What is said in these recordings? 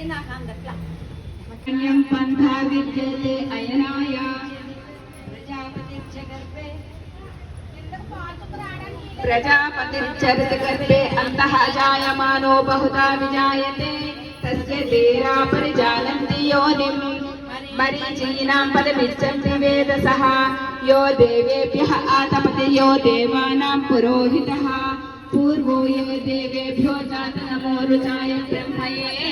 అది నాకు అందట్లా పంథా విద్యతే అయనాయ. ప్రజాపతిర్చ గర్భే ప్రజాపతిర్చరిత గర్భే అంతః జాయమానో బహుదా విజాయతే. తస్య తీరా పరిజానంతి యోనిం. మరీచీనాం పదమిచ్చంతి వేదసః యో దేవేభ్యः ఆతపతి యో దేవానాం పురోహితः. పూర్వో యో దేవేభ్యో జాత నమో రుచాయ బ్రహ్మయే.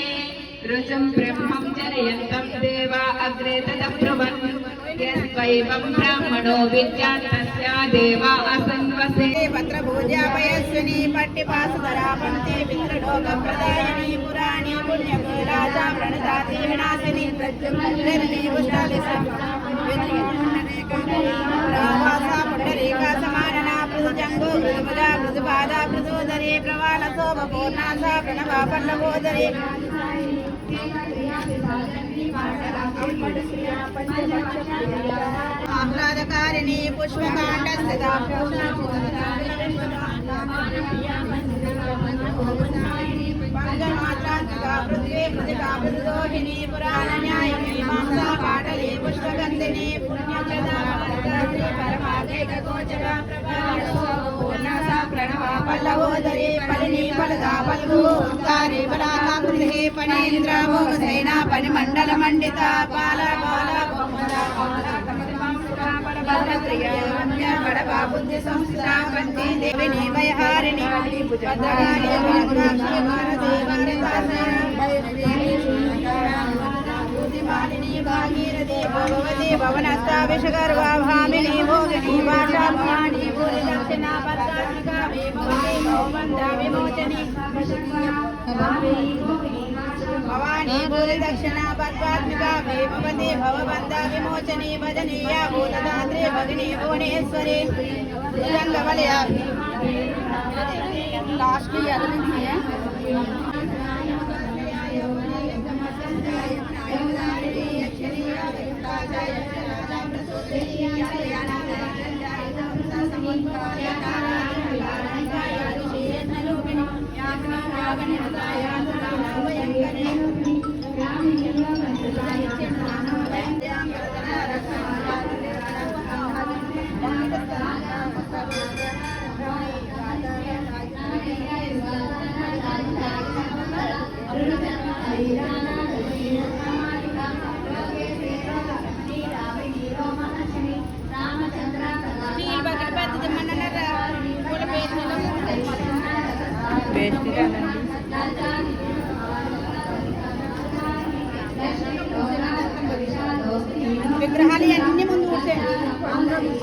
రుచం బ్రహ్మం జనయంతం దేవా అగ్రే తదబ్రువన్ యస్వైవం బ్రాహ్మణో విద్యాన్ తస్యా దేవా అసన్వసే పత్రభూజాపయస్విని పట్టిపాసుధరా పంక్తి పితృలోకప్రదాయిని పురాణి పుణ్యకైలాసా ప్రణతాతి వినాశిని ప్రత్యుమ్ని పుష్టాలి రావాసా పుండరీకా సమాననా పృథుజంగో మృదుముదా మృదుపాదా మృదోదరే ప్రవాళ శోభ పూర్ణాసా ప్రణవా పల్లవోదరే ఆహ్లాదకారిణి పుష్పకాండ పృథ్వీ పృథికా మీమాంసా పాటలీ పుష్పగంధిని పుణ్యప్రదా పరమాగైక గోచర ప్రణవ పల్లవోదరి పలిని ఫలదా పల్గు కారి మండిత బాల బాల బుద్ధి సంస్థ దేవిని వయహారిణి భద్రకాళి भवति भवनस्ताभिषगर्वाभामिनी भोगिनी वाचाभवानी भूरिदक्षिणा पत्रात्मिका विभवानी भवमन्दा विमोचनी। भवानी भूरिदक्षिणा पत्रात्मिका विभवति भवबन्दा विमोचनी भजनीया भूतदात्री भगिनी, भुवनेश्वरी। श्रीरङ्गवलया लास्ट की अगली है। రంగవలయ లాస్ట్ విగ్రహాలు అన్ని ముందు ఉంచండి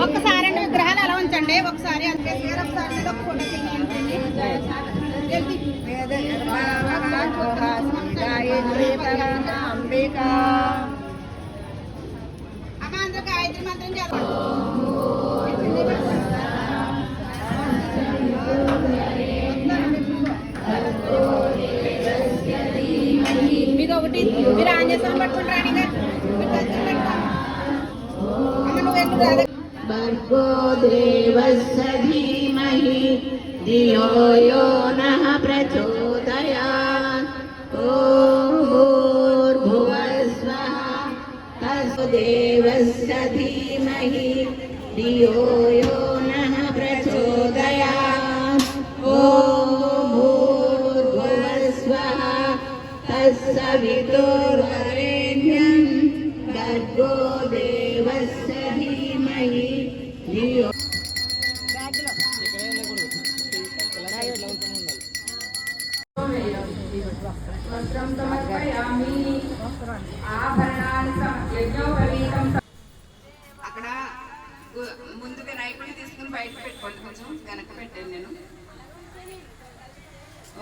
ఒక్కసారి అండి విగ్రహాలు అలా ఉంచండి ఒకసారి అంతే ఒకసారి మీద ఒక ఫోటో తీయండి. జల్దీ. అమ్మ అందరూ గాయత్రి మంత్రం చదవండి మీరు ఆంజనేయం పట్టుకుంటారు భర్గో దేవస్య ధీమహి ధియో యో నః ప్రచోదయాత్ ఓం భూర్భువస్వః తస్య దేవస్య ధీమహి ధియో యో అక్కడ ముందుగా ముందు వినాయకుడిని తీసుకుని బయట పెట్టుకోండి కొంచెం వెనక పెట్టాను నేను.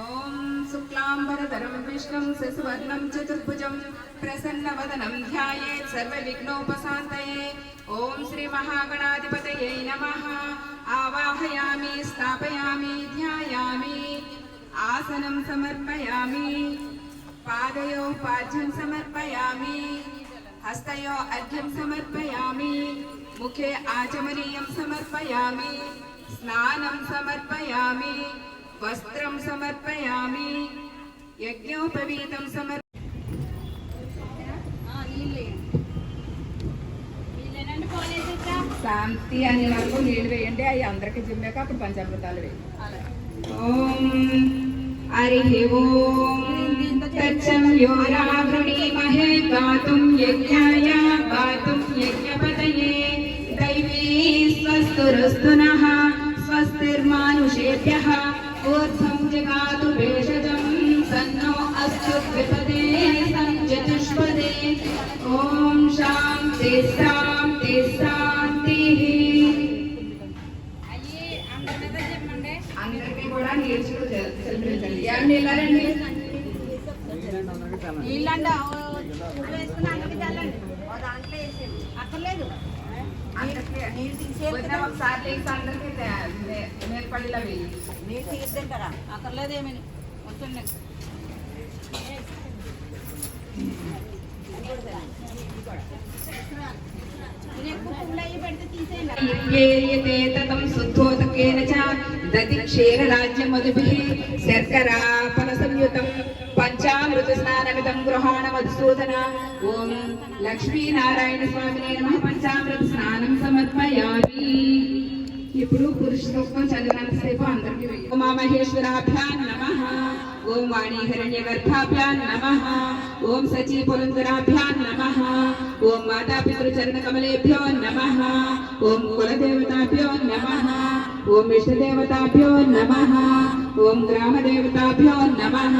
ఓం శుక్లాంబరధరం విష్ణుం శశివర్ణం చతుర్భుజం ప్రసన్నవదనం ధ్యాయేత్ సర్వ విఘ్నోపశాంతయే ఓం శ్రీ మహాగణాధిపతయే నమః. ఆవాహయామి స్థాపయామి ధ్యాయామి ఆసనం సమర్పయామి పాదయో పాద్యం సమర్పయామి హస్తయో అర్ఘ్యం సమర్పయామి ముఖే ఆచమనీయం సమర్పయామి స్నానం సమర్పయామి వస్త్రం సమర్పయామి యజ్ఞోపవీతం సమర్ప శాంతి అని వరకు నీళ్ళు వేయండి అవి అందరికి జిమ్మాక అప్పుడు పంచామృతాలు వేయండి ఓం హరి ఓం తచ్చం యో రావృణీమహే ఊర్ధ్వం జగాతు భేషజం సన్నో అస్తు ద్విపదే సంచతుష్పదే ఓం శాంతి శాంతి శాంతిః అందరికీ కూడా నేర్చుకు చదివించండి ఏమండి వెళ్ళారండి నీళ్ళండి వేసుకుని అందరికి చల్లండి అక్కర్లేదు అందరికీ వదిన ఒకసారి లేచి అందరికీ నేర్పడిలా వెయ్యి. మీరు తీర్చుంటారా అక్కర్లేదు ఏమని ఏతం శుద్ధోదకేన చ దతి క్షీర రాజ్యం మధుభిః శర్కరా ఫల సంయుతం పంచామృత స్నానమిదం గృహాణ మధుసూదన. ఓం లక్ష్మీ నారాయణ స్వామినే ఇప్పుడు పురుష చదివినంతసేపు అందరికీ ఓ మహేశ్వరాభ్యాం ఓం వాణీ హిరణ్య గర్భాభ్యాం నమః ఓం సచీ పురంధరాభ్యాం నమః ఓం మాతాపితృచరణ కమలేభ్యో నమః ఓం కులదేవతాభ్యో నమః ఓం ఇష్టదేవతాభ్యో నమః ఓం గ్రామదేవతాభ్యో నమః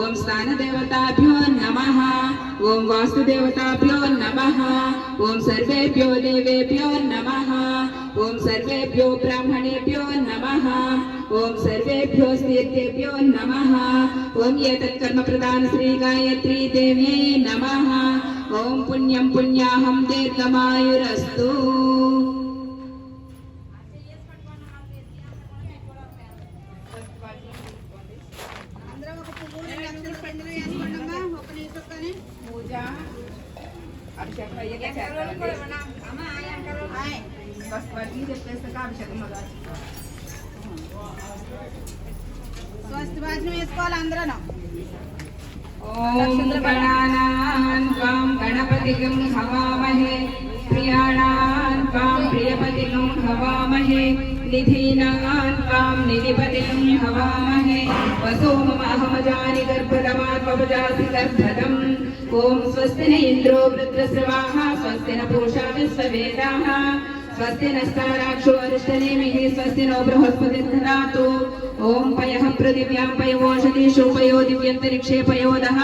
ఓం స్థానదేవతాభ్యో నమః ఓం వాస్తుదేవతాభ్యో నమః ఓం సర్వేభ్యో దేవేభ్యో నమః ఓం సర్వేభ్యో బ్రాహ్మణేభ్యో నమః ఓం సర్వేభ్యో తీర్థేభ్యో నమః ఓం ఏతత్ కర్మ ప్రధాన శ్రీ గాయత్రీ దేవ్యై నమః స్వస్తి భాజనం వేసుకోవాలి అందరూ ఓం గణానాన్ త్వాం గణపతిగం హవామహే ప్రియాణాం త్వాం ప్రియపతిగం హవామహే निधीनान्तां निधिपतिं हवामहे। वसोमहमजानि गर्भरमात्मपजासि गर्भदम् ॐ स्वस्ति न इन्द्रो वृत्रस्रवाः स्वस्ति न पुरुषा विश्ववेदाः। स्वस्ति नस्ताराक्षो अरिष्टनेमिः, स्वस्ति नो बृहस्पति ददातु ॐ पयः पृथिव्यां पयोषधीषु पयो दिव्यन्तरिक्षे पयोदः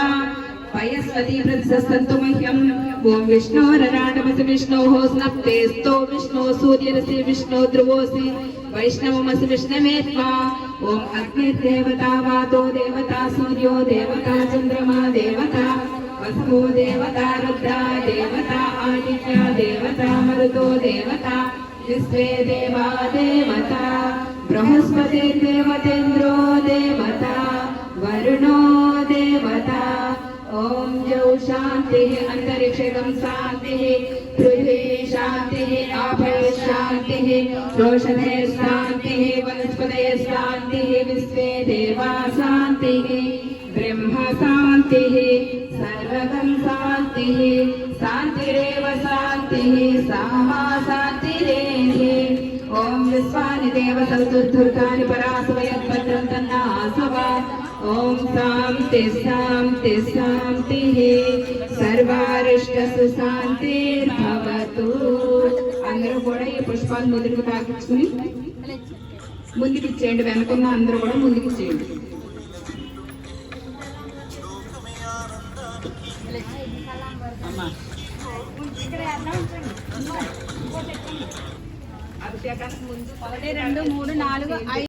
पयस्वती पृत्सस्तन्तु मह्यम्। ॐ विष्णोरराणमसि विष्णोः स्नप्तेस्तो विष्णु, सूर्यरसि विष्णो ध्रुवोऽसि वैष्णवमसि विष्णवे त्वा ॐ अग्निर्देवता, वातो देवता, सूर्यो देवता चन्द्रमा देवता वस्तु देवता, रुद्रा देवता, आदित्या देवता, मरुतो देवता, विश्वे देवा देवता बृहस्पतिर्देवतेन्द्रो देवता, वरुणो ఓం జౌ శాంతి అంతరిక్షం శాంతి పృథ్వీ శాంతి ఆభయ శాంతి రోషధే శాంతి వనస్పతయ శాంతి విశ్వే దేవా శాంతి బ్రహ్మ శాంతి సర్వం శాంతి శాంతిరేవ శాంతి సామా శాంతిరేహి ఓం విశ్వాని దేవ చతుర్ధృతాని పరాసవయద్భద్రం తన్నా ఓం శాంతి శాంతి శాంతి సర్వారిష్ట సుశాంతిర్భవతు అందరూ కూడా ఈ పుష్పాలు ముందుకు తాకించుకుని ముందుకు ఇచ్చేయండి వెనుకున్న అందరూ కూడా ముందుకు ఇచ్చేయండి అభిషేకానికి ముందు ఒకటి రెండు మూడు నాలుగు ఐదు.